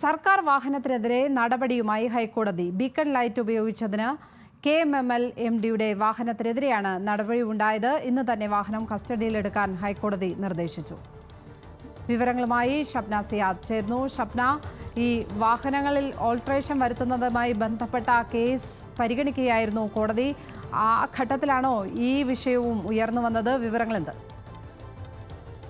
സർക്കാർ വാഹനത്തിനെതിരെ നടപടിയുമായി ഹൈക്കോടതി ബീക്കൺ ലൈറ്റ് ഉപയോഗിച്ചതിന് K M M L M ഡിയുടെ വാഹനത്തിനെതിരെയാണ് നടപടി ഉണ്ടായത് ഇന്ന് തന്നെ വാഹനം കസ്റ്റഡിയിലെടുക്കാൻ ഹൈക്കോടതി നിർദ്ദേശിച്ചു. വിവരങ്ങളുമായി ഷപ്ന സിയാദ് ചേർന്നു ഷപ്ന ഈ വാഹനങ്ങളിൽ ഓൾട്രേഷൻ വരുത്തുന്നതുമായി ബന്ധപ്പെട്ട കേസ് പരിഗണിക്കുകയായിരുന്നു കോടതി. ആ ഘട്ടത്തിലാണോ ഈ വിഷയവും ഉയർന്നു വന്നത്? ആ,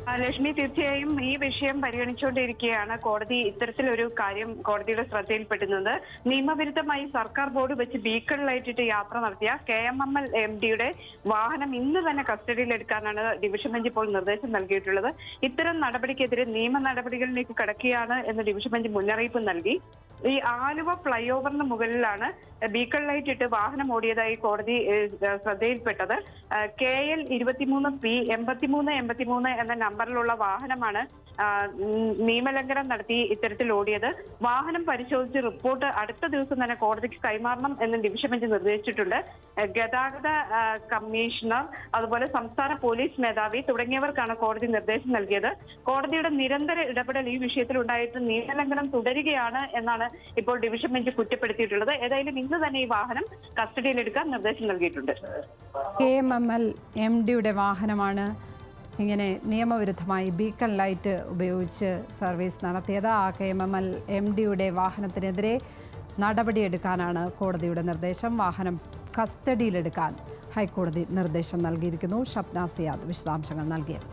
ലക്ഷ്മി തീർച്ചയായും ഈ വിഷയം പരിഗണിച്ചുകൊണ്ടിരിക്കുകയാണ്. കോടതി ഇത്തരത്തിലൊരു കാര്യം കോടതിയുടെ ശ്രദ്ധയിൽപ്പെടുന്നത്. നിയമവിരുദ്ധമായി സർക്കാർ ബോർഡ് വെച്ച് ബീക്കൺ ലൈറ്റിട്ട് യാത്ര നടത്തിയ K M M L M ഡിയുടെ വാഹനം ഇന്ന് തന്നെ കസ്റ്റഡിയിലെടുക്കാനാണ് ഡിവിഷൻ ബെഞ്ച് ഇപ്പോൾ നിർദ്ദേശം നൽകിയിട്ടുള്ളത്. ഇത്തരം നടപടിക്കെതിരെ നിയമ നടപടികളിലേക്ക് കടക്കുകയാണ് എന്ന് ഡിവിഷൻ ബെഞ്ച് മുന്നറിയിപ്പ് നൽകി. ഈ ആലുവ ഫ്ലൈ ഓവറിന് മുകളിലാണ് ബീക്കൺ ലൈറ്റ് ഇട്ട് വാഹനം ഓടിയതായി കോടതി ശ്രദ്ധയിൽപ്പെട്ടത്. കെ എൽ ഇരുപത്തിമൂന്ന് പി എൺപത്തിമൂന്ന് എൺപത്തിമൂന്ന് എന്ന നമ്പറിലുള്ള വാഹനമാണ് നിയമലംഘനം നടത്തി ഇത്തരത്തിൽ ഓടിയത്. വാഹനം പരിശോധിച്ച് റിപ്പോർട്ട് അടുത്ത ദിവസം തന്നെ കോടതിക്ക് കൈമാറണം എന്ന് ഡിവിഷൻ ബെഞ്ച് നിർദ്ദേശിച്ചിട്ടുണ്ട്. ഗതാഗത കമ്മീഷണർ അതുപോലെ സംസ്ഥാന പോലീസ് മേധാവി തുടങ്ങിയവർക്കാണ് കോടതി നിർദ്ദേശം നൽകിയത്. കോടതിയുടെ നിരന്തര ഇടപെടൽ ഈ വിഷയത്തിൽ ഉണ്ടായിട്ട് നിയമലംഘനം തുടരുകയാണ് എന്നാണ് ഇപ്പോൾ ഡിവിഷൻ ബെഞ്ച് കുറ്റപ്പെടുത്തിയിട്ടുള്ളത്. ഏതായാലും ഇന്ന് തന്നെ ഈ വാഹനം കസ്റ്റഡിയിലെടുക്കാൻ നിർദ്ദേശം നൽകിയിട്ടുണ്ട്. K M M L M ഡിയുടെ വാഹനമാണ് ഇങ്ങനെ നിയമവിരുദ്ധമായി ബീക്കൺ ലൈറ്റ് ഉപയോഗിച്ച് സർവീസ് നടത്തിയത്. ആ K M M L M ഡിയുടെ വാഹനത്തിനെതിരെ നടപടിയെടുക്കാനാണ് കോടതിയുടെ നിർദ്ദേശം. വാഹനം കസ്റ്റഡിയിലെടുക്കാൻ ഹൈക്കോടതി നിർദ്ദേശം നൽകിയിരിക്കുന്നു. ഷപ്ന സിയാദ് വിശദാംശങ്ങൾ നൽകിയത്.